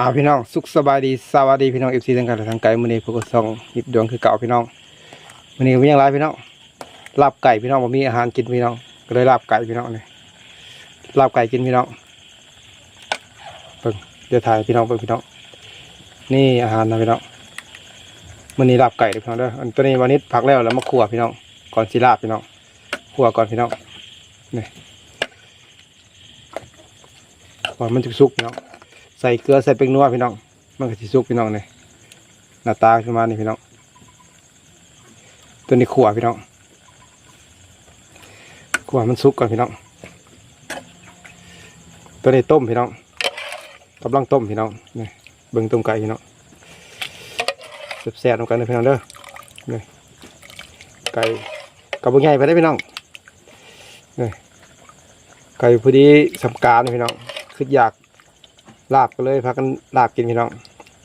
อ่าพี่น้องสุขสบายดีสวัสดีพี่น้องเอฟซีทั้งการทางไกลมือนี้พวกเราส่องหิบดวงคือเก่าพี่น้องมือนี้ก็มีอย่างไรพี่น้องลาบไก่พี่น้องบ่มีอาหารกินพี่น้องก็เลยลาบไก่พี่น้องนี่ลาบไก่กินพี่น้องเบิ่งเดี๋ยวถ่ายพี่น้องเบิ่งพี่น้อง นี่อาหารนะพี่น้องมือนี้ลาบไก่เด้อพี่น้องเด้ออันตัวนี้วันนี้ผักแล้วแล้วมาคั่วพี่น้องก่อนสิลาบพี่น้องคั่วก่อนพี่น้องนี่ก่อนมันจะสุกพี่น้อง ใส่เกลือใส่เป็นนัวพี่น้อง มันก็สิสุกพี่น้องเลยหน้าตาขึ้นมานี่พี่น้อง ตัวนี้ขั่วพี่น้องขั่วมันสุกก่อนพี่น้อง ตัวนี้ต้มพี่น้องกำลังต้มพี่น้องนี่เบิ่งต้มไก่พี่น้องแซ่บๆตรงกันเลยพี่น้องเด้อนี่ไก่กับบุญใหญ่ไปได้พี่น้องนี่ไก่พอดีสำการพี่น้องคืออยาก ลาบก็เลยพากันลาบกินพี่น้อง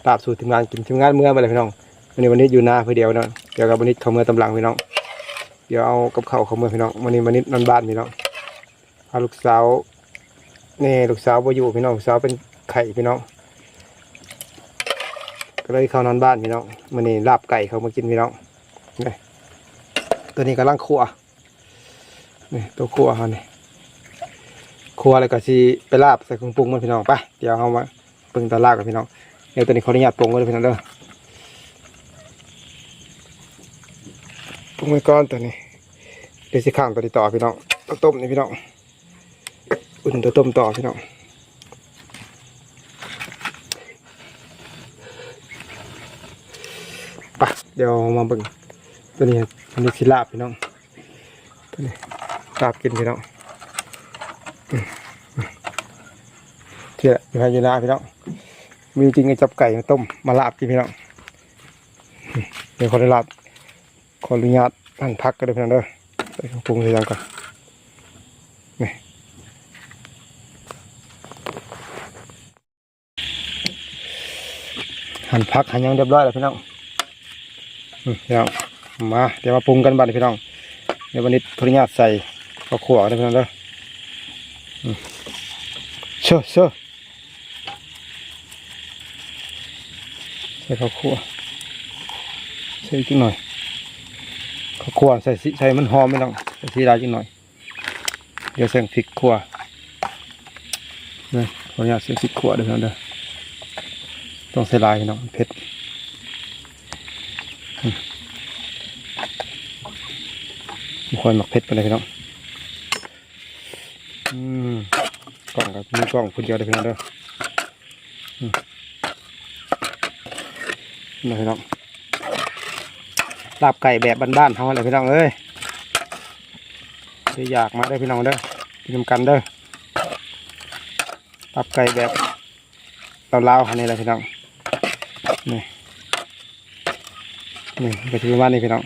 ลาบสู่ทีมงานกินทีมงานเมื่อมาเลยพี่น้องวันนี้วันนี้อยู่นาเพื่อเดียวเนาะเดี๋ยวกับวันนี้เขาเมื่อตำลังพี่น้อง เดี๋ยวเอากับเขาวเขาเมื่อพี่น้องวันนี้วันนี้นอนบ้านพี่น้องพาลูกสาวนี่ลูกสาวบ่อยู่พี่น้องลูกสาวเป็นไข่พี่น้องก็เลยเข้านอนบ้านพี่น้องวันนี้ลาบไก่เขามากินพี่น้องนี่ตัวนี้กำลังคั่วนี่ตัวคั่วเขานี่ ครัวอะไรก็สิไปลาบใส่เครื่องปรุงมันพี่น้องไปเดี๋ยวเอามาปรุงตอนลาบกับพี่น้องเดี๋ยวตอนนี้ขออนุญาตปรุงเลยพี่น้องเด้อปรุงไว้ก่อนตัวนี้เดี๋ยวสิข้างตัวนี้ต่อพี่น้องตัวต้มนี่พี่น้องอุ่นตัวต้มต่อพี่น้องไปเดี๋ยวมาเบิ่งตัวนี้ตัวนี้สิลาบพี่น้องตัวนี้ลาบกินพี่น้อง เที่ยอยู่ให้อยู่นาพี่น้องมีจริงไอ้จับไก่มาต้มมาลาบกินพี่น้องเดี๋ยวขอได้ลาบขออนุญาตหั่นพักกันเลยพี่น้องเด้อใส่เครื่องปรุงใส่ยังก่อนนี่หั่นพักหั่นยังเรียบร้อยแล้วพี่น้องพี่น้องมาเดี๋ยวมาปรุงกันบ้านพี่น้องเดี๋ยววันนี้ขออนุญาตใส่ข้าวขั่วกันเลยพี่น้องเด้อ เชื่อเชื่อใส่ข้าวคั่วใส่อีกหน่อยข้าวคั่วใส่สิใส่มันหอมไม่ต้องใส่สีลายอีกหน่อย เดี๋ยวใส่พริกคั่วนี่ขออนุญาตใส่พริกคั่วเดี๋ยวเด้อต้องใส่ลายน้องเผ็ดอืมมีควรหมักเผ็ดไปเลยพี่น้อง อืมกล่องครับมีกล่องคนเดียวเลยพี่น้องเด้อมนี่พี่น้องลาบไก่แบบบ้านๆเขาอะไรพี่น้องเอ้ยที่อยากมาได้พี่น้องเด้อกินนำกันเด้อลาบไก่แบบลาวๆเขานี่แหละพี่น้องนี่นี่ไปที่บ้านนี่พี่น้อง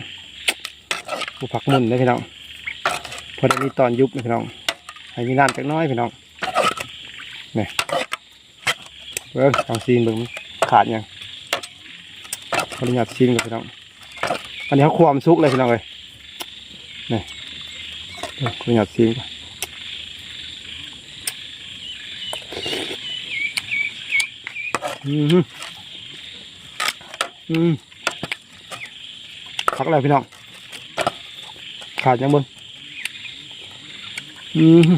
ผู้ผักมุนเด้พี่น้องพอได้มีตอนยุบนะพี่น้อง ให้มีน้ำจักน้อยพี่น้องนี่เบิ้งลองซีนเบิ้งมันขาดยังขออนุญาตซีนกับพี่น้องอันนี้เขาความซุกเลยพี่น้องเลยนี่ยขออนุญาตซีนก่อนอืมอืมพักแล้วพี่น้องขาดยังเบิ้ง อืม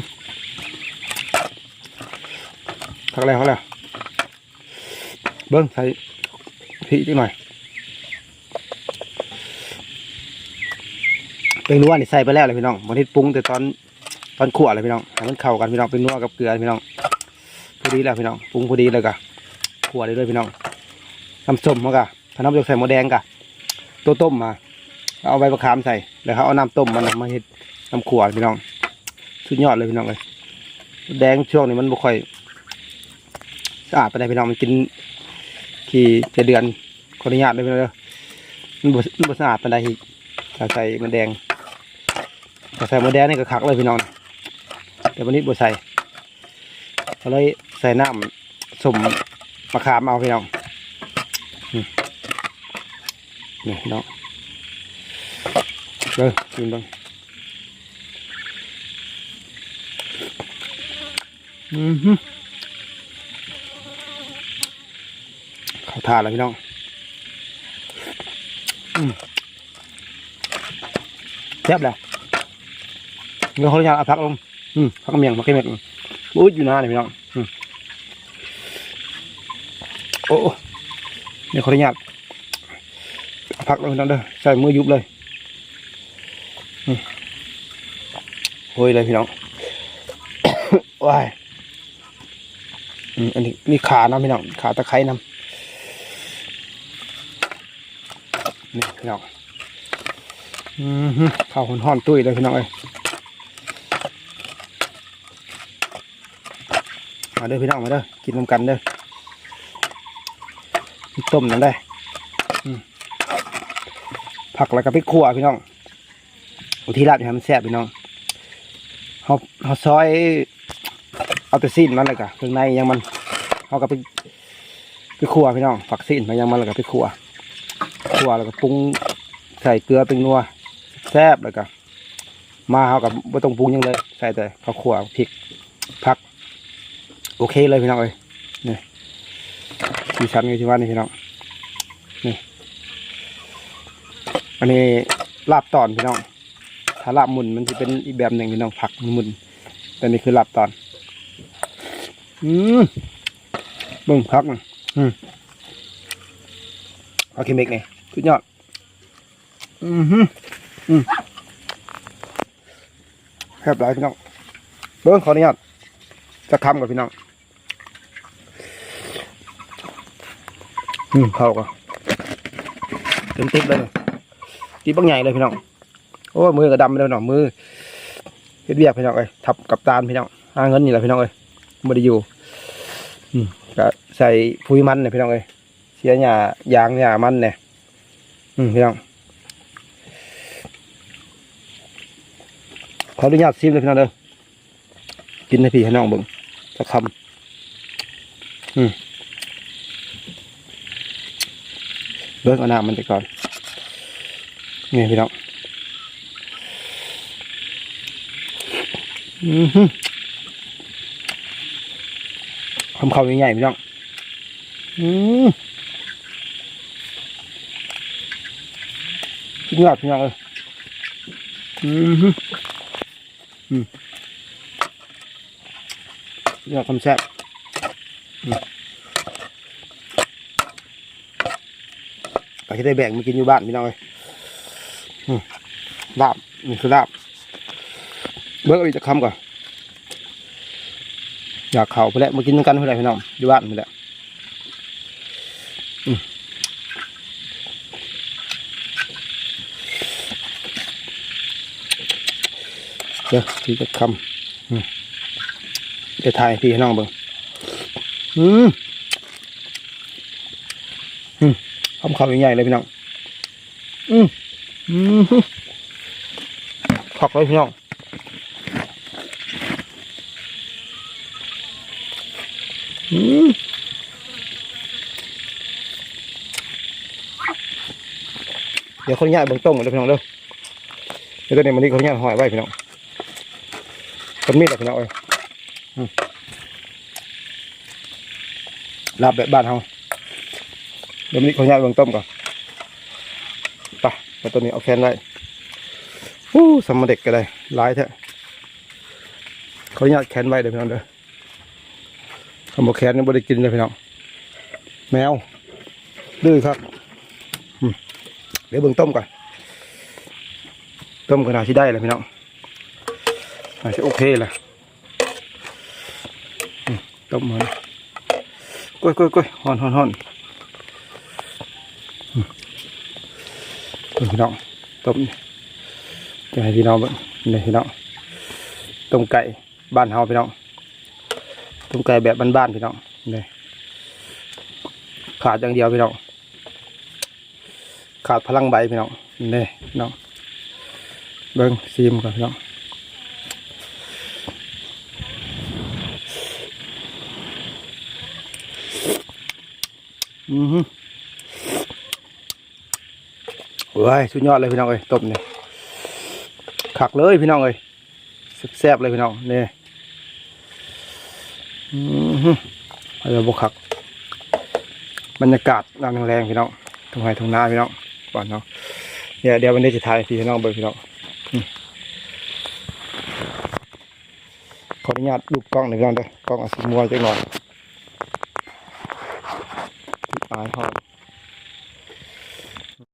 ทักแล้วเขาแล้วเบิ้งใส่พริกนิดหน่อยเป็นนัวนี่ใส่ไปแล้วเลยพี่น้องวันนี้ปรุงแต่ตอนตอนขั่วเลยพี่น้องให้มันเข้ากันพี่น้องเป็นนัวกับเกลือพี่น้องพอดีแล้วพี่น้องปรุงพอดีเลยกะขั่วเลยด้วยพี่น้องน้ำส้มมากะถ้าน้ำจะใส่หมูแดงกะตัวต้มมา เอาใบมะขามใส่แล้วเขาเอาน้ำต้มมันมาเฮ็ดน้ำขั่วพี่น้อง สุดยอดเลยพี่น้องเลยแดงช่วงนี้มันบ่ค่อยสะอาดไปได้พี่น้องมันกินขี่จะเดือนขออนุญาตเลยพี่น้องเด้อมันบมันบสะอาดไปได้อีกถ้าใส่มันแดงถ้าใส่มันแดงนี่ก็คักเลยพี่น้องแต่วันนี้บ่ใส่ก็เลยใส่น้ำสมมะขามเอาพี่น้องนี่พี่น้องเด้อกินบ้างอืมฮึ เข้าทานแล้วพี่น้องแซ่บแล้วเมื่อเขาอยากเอาพักลงพักเมียงพักเมียงอุ้ยอยู่นานเลยพี่น้องโอ้เดี๋ยวขออนุญาตพักลงพี่น้องเด้อใส่มือยุบเลยอืมโอ้ยเลยพี่น้องว้าย อันนี้มีขานะพี่น้องขาตะไคร้นำนี่พี่น้องอืมฮึข้าวห่อนตุ้ยเลยพี่น้องเอ้ยมาเด้อพี่น้องมาเด้อกินน้ำกันเด้อมีต้มนั่นได้ผักแล้วก็พริกขั่วพี่น้องอุทิราบให้มันแซ่บพี่น้องเขาเขาซอย เอาแต่ซีนมันเลยกะเครื่องในยังมันเอากับไปไปขัวพี่น้องฝักซีนมายังมันแล้วก็ไปขัวขัวแล้วก็ปรุงใส่เกลือเป็นนัวแซ่บแล้วก็มาเอากับไม่ต้องปรุงยังเลยใส่แต่ข้าวขัวพริกผัก โอเคเลยพี่น้องเอ้ยนี่สีสันกันที่ว่านี่พี่น้องนี่อันนี้ลาบตอนพี่น้องถ้าลาบมุนมันจะเป็นอีกแบบหนึ่งพี่น้องผักมุนแต่นี่คือลาบตอน อืมบิ่งพักน่ะอืมเอาเคมิกนี่สุดยอด อืมฮึอืมแคบหลายพี่น้องเบิ่งขออนุญาตจะคำกับพี่น้อง อืมเข้าก็เต็มติ๊บเลยตีบักใหญ่เลยพี่น้อง โอ้ยมือก็ดำไปแล้วเนาะมือเฮ็ดเวียกพี่น้องเอ้ยทับกับตาลพี่น้องหาเงินนี่แหละพี่น้องเอ้ยไม่ได้อยู่ ก็ใส่ปุ๋ยมันเนี่ยพี่น้องเอ้ยเสียหญ้ายางหญ้ามันเนี่ยอืมพี่น้องขออนุญาตซิมเลยพี่น้องเด้อกินให้พี่ให้น้องเบิ่งสักคำอืมเบิ่งเอาน้ำมันไปก่อนนี่พี่น้องอือหือ คำเขาใหญ่ๆพี่น้องอืมกินยอดพี่น้องเอ้ยอืมอืมยอดคำแซ่บอืมก็ที่ได้แบ่งมากินอยู่บ้านพี่น้องเอ้ยลาบนี่คือลาบเบิร์กอีกจะคำก่อน อยากเขาไปแล้วมากินกันเพื่อนพี่น้องอยู่บ้านไปแล้วเดี๋ยวพี่จะคำจะถ่ายพี่น้องเบิ่งอืมอืมคำเขาใหญ่ๆเลยพี่น้องอืมอืมขอกเลยพี่น้อง เดี๋ยวคนญาตเบิ่งต้มกันเลยพี่น้องเด้อเดี๋ยวตัวนี้มันนี่คนญาตหอยไว้พี่น้องต้นมีดอะพี่น้องเอ้ยลาบแบบบ้านเฮาเดี๋ยวมันนี่คนญาตเบิ่งต้มก่อนไปแล้วตัวนี้เอาแคนไว้ฮู้สมมาเด็กก็ได้หลายแท้เขาญาตแคนไว้เดี๋ยวพี่น้องเด้อ คำบแคนนี่บ่ได้กินเลยพี่น้องแมวดื้อครับเดี๋ยวเบิ่งต้มก่อนต้มขนาดที่ได้เลยพี่น้องอาจจะโอเคแหละต้มมันกล้วยกล้วยกล้วยหอนหอนหอนพี่น้องต้มจะให้พี่น้องเบิ่งนี่พี่น้องต้มไก่บ้านเฮาพี่น้อง ตุ้มไก่แบบบ้านๆพี่น้องนี่ขาดอย่างเดียวพี่น้องขาดพลังใบพี่น้องนี่น้องเบิ้งซีมก่อนพี่น้องอือฮึโอ้ยสุดยอดเลยพี่น้องเอ้ยต้มเนี่ยขักเลยพี่น้องเอ้ยแซ่บเลยพี่น้องเนี่อืมฮึ อะไรบุคักบรรยากาศน้ำแรงๆพี่น้องทุ่งไร่ทุ่งนาพี่น้องก่อนเนาะเดี๋ยวเดี๋ยววันนี้จะถ่ายพี่น้องเบอร์พี่น้องขออนุญาตลูกกล้องหน่อยพี่น้องเด้อกล้องอาสิมัวจังหน่อยอายเขา